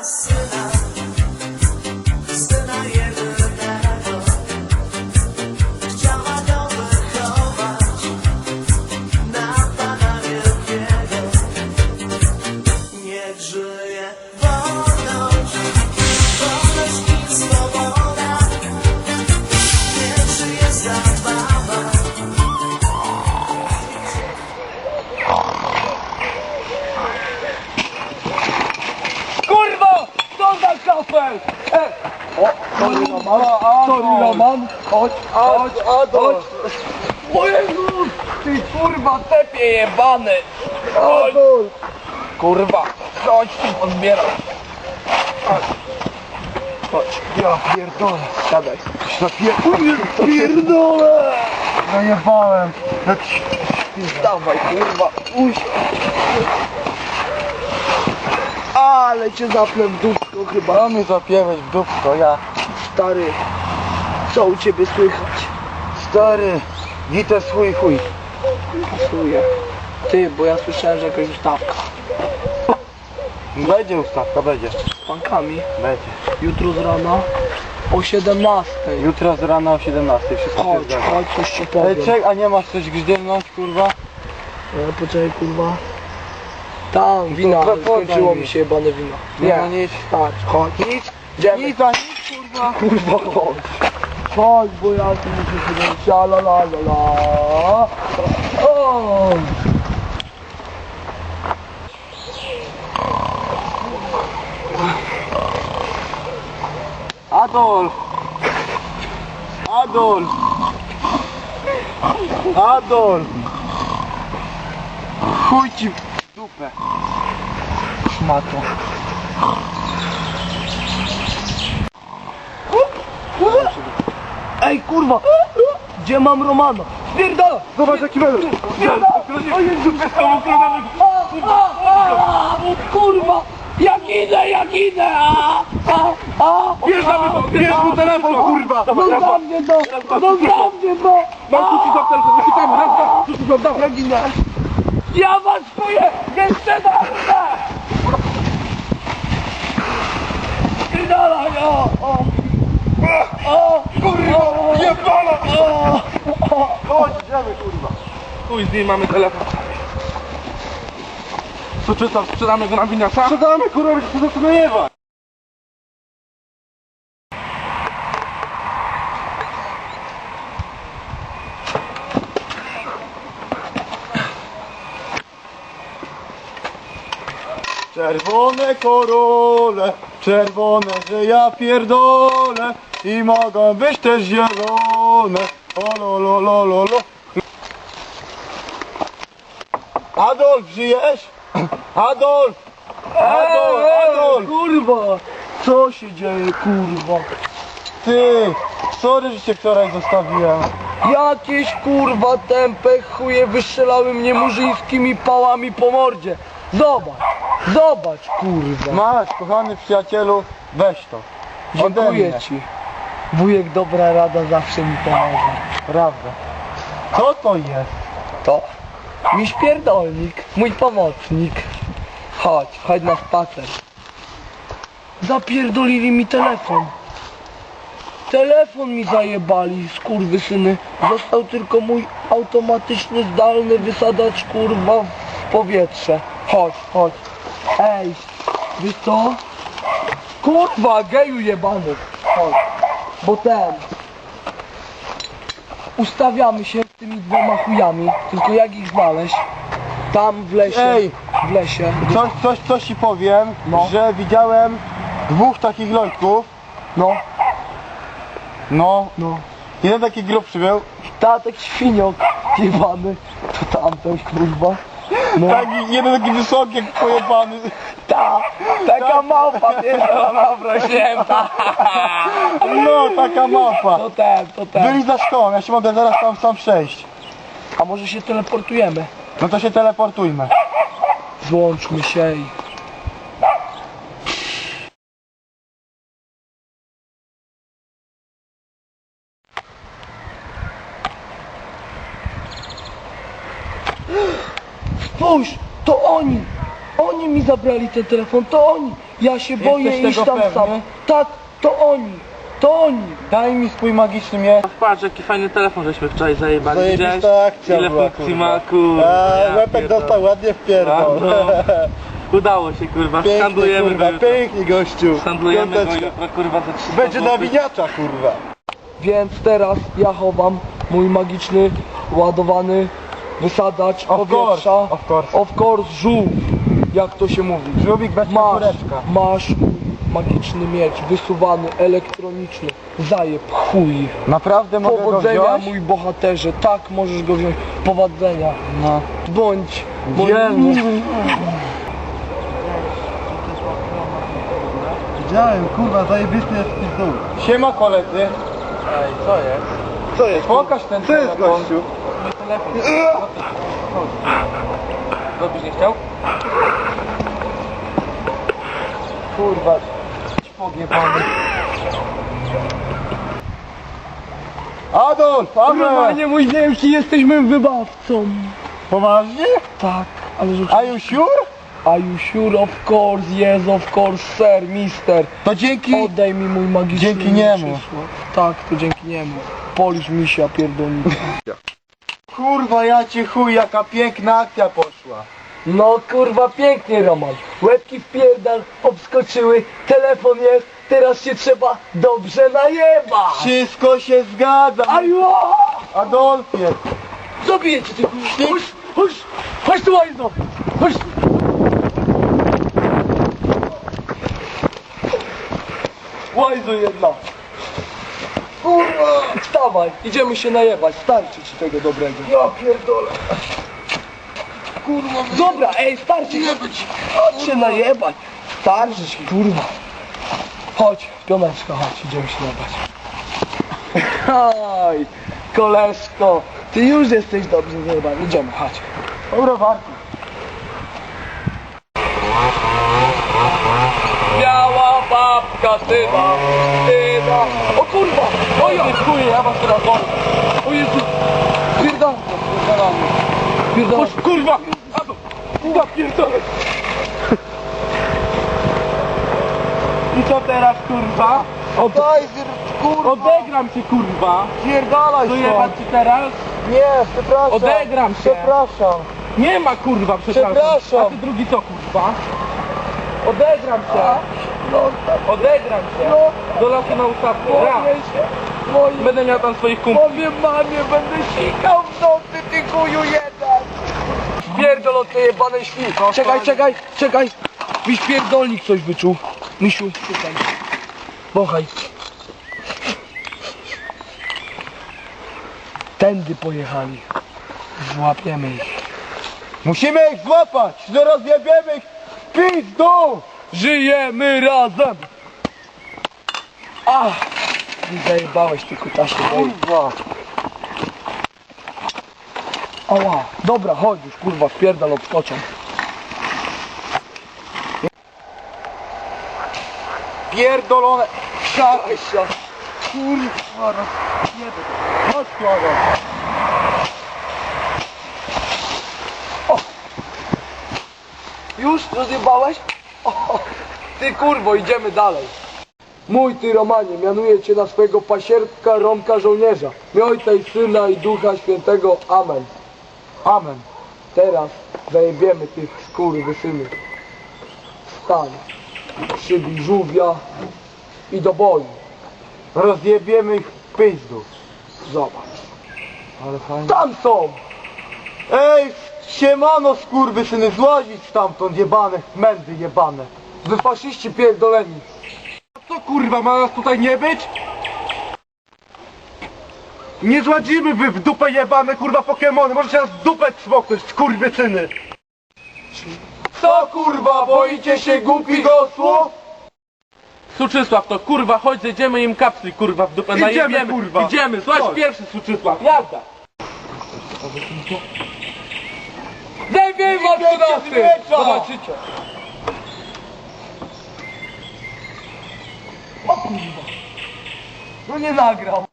ma E! O, sorry Roman, sorry Roman, chodź, chodź, chodź. O Jezus! Ty kurwa tepie jebany! Chodź! Kurwa, chodź tu pozbieram. Chodź. Chodź. Ja pierdolę. Siadaj. Ja pierdolę! Zajebałem. Dawaj kurwa, uś. Ale cię zapnę w dupko chyba. Ja mnie zapięłeś w dupko, ja. Stary, co u ciebie słychać? Stary, wite swój chuj. Pasuje. Ty, bo ja słyszałem, że jakaś ustawka. Będzie ustawka, będzie. Z pankami. Będzie. Jutro z rana o 17. Jutro z rana o 17, wszystko się Chodź, zgadza. chodź, coś ci Ej, powiem. czek, a nie masz coś gdzieś kurwa? E, poczekaj, kurwa. Tam, wina, podaj skończyło mi. mi się jebane wino. Nie, nic. Tak, chodź. Nic, idziemy. Nic, a nic, kurwa. Kurwa, chodź. Chodź, bo ja tu muszę się dać. La la la la. O! Adolf! Adolf! Adolf! Chuj ci dupę. Szmato. Ej, kurwa! Gdzie mam Romana? Spierdala! Zobacz jaki medal. O Jezu! A, a, a, Kurwa! Jak idę, jak idę! A, a, a, bierz mu telefon, kurwa! No za mnie to! No za mnie to! Mam kucić za telefon, uciekamy, raz, dwa, trzy, trzy, dawaj. Jak idę? Ja was czuję! Jeszcze dobrze! Spierdala, ja! O! O! Kurwa, jebana! O! Chodź, idziemy, kurwa. Chuj z nim mamy telefon. Co czy co, sprzedamy go na winiasa? Sprzedamy, kurwa, będzie się zastanawiać. Czerwone korole, czerwone, że ja pierdolę i mogą być też zielone. O lo lo lo lo lo. Adolf, żyjesz? Adolf! Adolf, Adolf! Kurwa! Co się dzieje, kurwa? Ty, sorry, że cię wczoraj zostawiłem. Jakieś kurwa tępe chuje wystrzelały mnie murzyńskimi pałami po mordzie. Zobacz, zobacz kurwa. Masz, kochany przyjacielu, weź to. Ode Dziękuję ci. Wujek dobra rada zawsze mi pomoże. Prawda. Co to jest? To? Miś pierdolnik, mój pomocnik. Chodź, chodź na spacer. Zapierdolili mi telefon. Telefon mi zajebali, skurwysyny. Został tylko mój automatyczny, zdalny wysadacz, kurwa, w powietrze. Chodź, chodź. Ej, wiesz co? Kurwa, geju jebany. Chodź, bo ten... Ustawiamy się z tymi dwoma chujami, tylko jak ich znaleźć? Tam w lesie. Ej. W lesie. Coś, coś, coś ci powiem, No. że widziałem dwóch takich lojków. No, No, no. jeden taki grubszy był, Tatek świniok jebany. To tamten kurwa. No. taki, jeden taki wysoki jak pojebany. Ta, taka małpa pierdolona wrośnięta. No, taka mapa. To ten, to ten. Byli za szkołą, ja się mogę zaraz tam sam przejść. A może się teleportujemy? No to się teleportujmy. Złączmy się i... Spójrz, to oni! Oni mi zabrali ten telefon, to oni! Ja się boję Jesteś iść tego tam sam. Tak, to oni, to oni. Daj mi swój magiczny miecz. Patrz, jaki fajny telefon żeśmy wczoraj zajebali. Zajebista Widziałeś? akcja Ile była, funkcji kurwa. ma, kurwa. A, Ja łepek pierdolę. dostał ładnie w pierdol. A, no. Udało się, kurwa. Pięknie, Skandujemy kurwa, go jutro. pięknie gościu. Skandujemy go Piąteczka. jutro, kurwa, za 300 Będzie złotych. nawiniacza, kurwa. Więc teraz ja chowam mój magiczny, ładowany wysadacz Of powietrza. course, of course. Of course, żółw. Jak to się mówi? Żółwik bez Masz, masz magiczny miecz, wysuwany, elektroniczny. Zajeb, chuj. Naprawdę mogę go Powodzenia, wziąć? mój bohaterze. Tak, możesz go wziąć. Powodzenia. No. Bądź. Dzielny. Widziałem, kurwa, zajebisty jest pizdu. Siema koledzy. Ej, co jest? Co jest? Pokaż ten Co jest gościu? Telefon. Co byś nie chciał? Kurwa. Pogniewany. Adolf, Kurwa, Amen! nie mój ziemski, jesteś wybawcą. Poważnie? Tak, ale że... Are you sure? Are you sure? Of course, yes, of course, sir, mister. To dzięki... Oddaj mi mój magiczny Dzięki niemu. Tak, to dzięki niemu. Polisz misia pierdolnika. Kurwa, ja cię chuj, jaka piękna akcja poszła. No kurwa, pięknie Roman. Łebki w pierdal obskoczyły, telefon jest, teraz się trzeba dobrze najebać. Wszystko się zgadza. Ajo! Adolfie. Zabiję cię ty kurwa. Chodź, chodź, chodź tu łajzo. Chodź. Łajzo jedna. Kurwa. Wstawaj, idziemy się najebać, starczy ci tego dobrego. Ja pierdolę. Kurwa. Dobra, ej, starczy. Chodź się najebać. Starczy ci, kurwa. Chodź, pioneczka, chodź, idziemy się najebać. Haj, koleżko, ty już jesteś dobrze zajebany. Idziemy, chodź. Dobra, warto. Babka, tyda, tyda. O kurwa, oj, oj, chuj, ja was teraz wolę. O Jezu, pierdolę. Pierdolę. Kurwa! Ja pierdolę. I co teraz, kurwa? Od... Daj, kurwa. Odegram cię, kurwa. Pierdalaj Dojebać ci teraz? Nie, przepraszam. Odegram się. Przepraszam. Nie ma, kurwa, przepraszam. Przepraszam. A ty drugi co, kurwa? Odegram cię. Odegram cię. Do lasu na ustawkę. Raz. Się, Będę miał tam swoich kumpli. Powiem mamie, będę sikał w nocy, ty chuju jeden. Pierdol od tej jebanej świni. Czekaj, czekaj, czekaj. Miś pierdolnik coś wyczuł. Misiu, szukaj. Bochaj. Tędy pojechali. Złapiemy ich. Musimy ich złapać. Zaraz jebiemy ich pizdu. Żyjemy razem! Ach! Nie zajebałeś ty kutasie. Kurwa. Ała, dobra, chodź już, kurwa, wpierdal obskoczą. Pierdolone. Szaraj się. Kurwa. Chodź tu, Adolf. Już rozjebałeś? O, ty kurwo, idziemy dalej. Mój ty Romanie, mianuję cię na swojego pasierka, Romka żołnierza. My Ojca i Syna i Ducha Świętego. Amen. Amen. Teraz zajebiemy tych skurwysynów. Wstań, przybij żółwia i do boju. Rozjebiemy ich w pizdu. Zobacz. Ale fajnie. Tam są! Ej, siemano skurwysyny, złazić stamtąd jebane, mędy jebane. Wy faszyści pierdoleni. Co, kurwa, ma nas tutaj nie być? Nie zładzimy wy w dupę jebane, kurwa, Pokemony, możecie nas w dupę cmoknąć, skurwysyny. Co kurwa, boicie się głupi gosłów? Suczysław to, kurwa, chodź, zjedziemy im kapsli, kurwa, w dupę, Idziemy, najebiemy. kurwa. Idziemy, słuchaj, Chodź. pierwszy Suczysław, jazda. Zajmij was miecza! Zobaczycie. O kurwa. No nie nagrał.